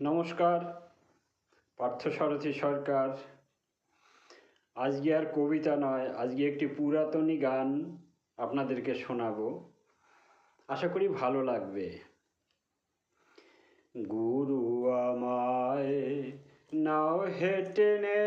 নমস্কার পার্থসারথী সরকার। আজকে আর কবিতা নয়, আজকে একটি পুরাতনী গান আপনাদেরকে শোনাবো। আশা করি ভালো লাগবে। গুরু আমায় নাও হেটে নে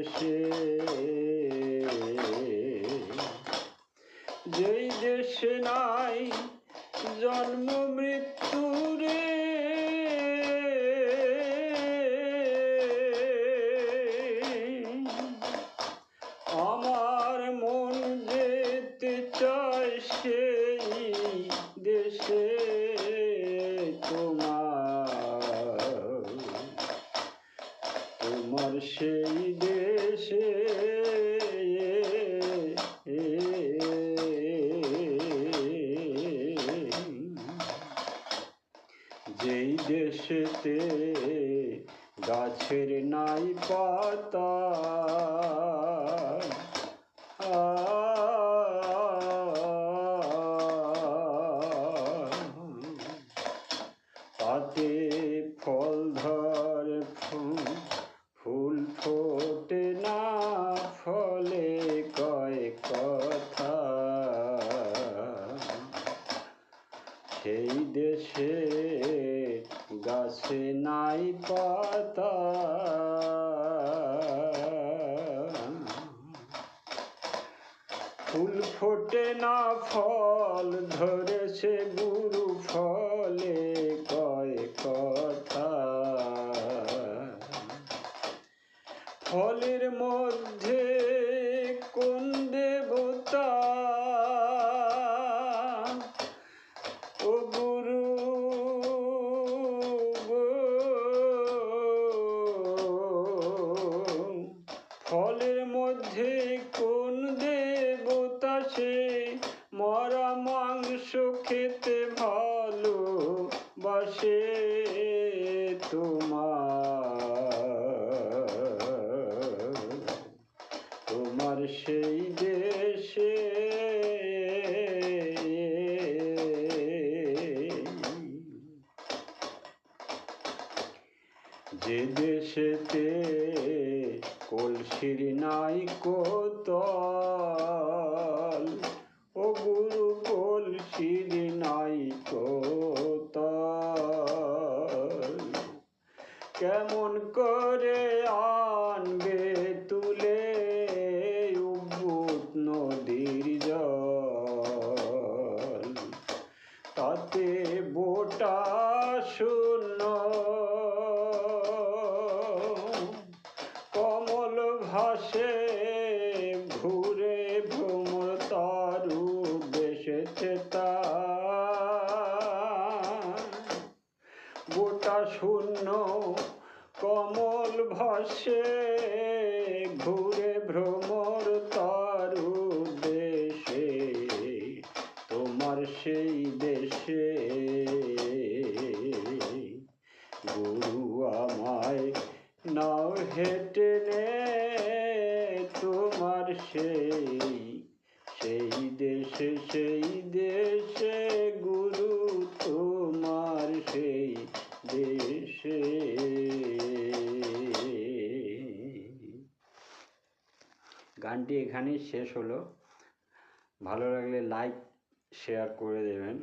দেশে। যেই দেশে নাই জন্ম মৃত্যু রে। আমার মন যেতে চায় সেই দেশে তোমার। তোমার সেই দেশেতে গাছের নাই পাতা। পাতে ফল ধরে, ফুল ফোটে না, ফলে কয় কথা। সেই দেশে গাছে নাই পাতা। ফুল ফোটে না ফল, ধরেছে গুরু ফলে কয় কথা। ফলের মধ্যে কোন দেবতা? ও ফলের মধ্যে কোন দেবতা সে? মরা মাংস খেতে ভালো বাসে তোমার। তোমার সেই দেশে যে দেশেতে কলসির নাই কোতল ও গুরু কলসির নাই কোতল। কেমন করে আনবে ভাসে ঘুরে ভ্রমর তারু দেশে, তোমার সেই দেশে। গুরু আমায় নাও হেঁটে নে, তোমার সেই সেই দেশে সেই দেশে গুরু গানটি এখানেই শেষ হলো। ভালো লাগলে লাইক শেয়ার করে দেবেন।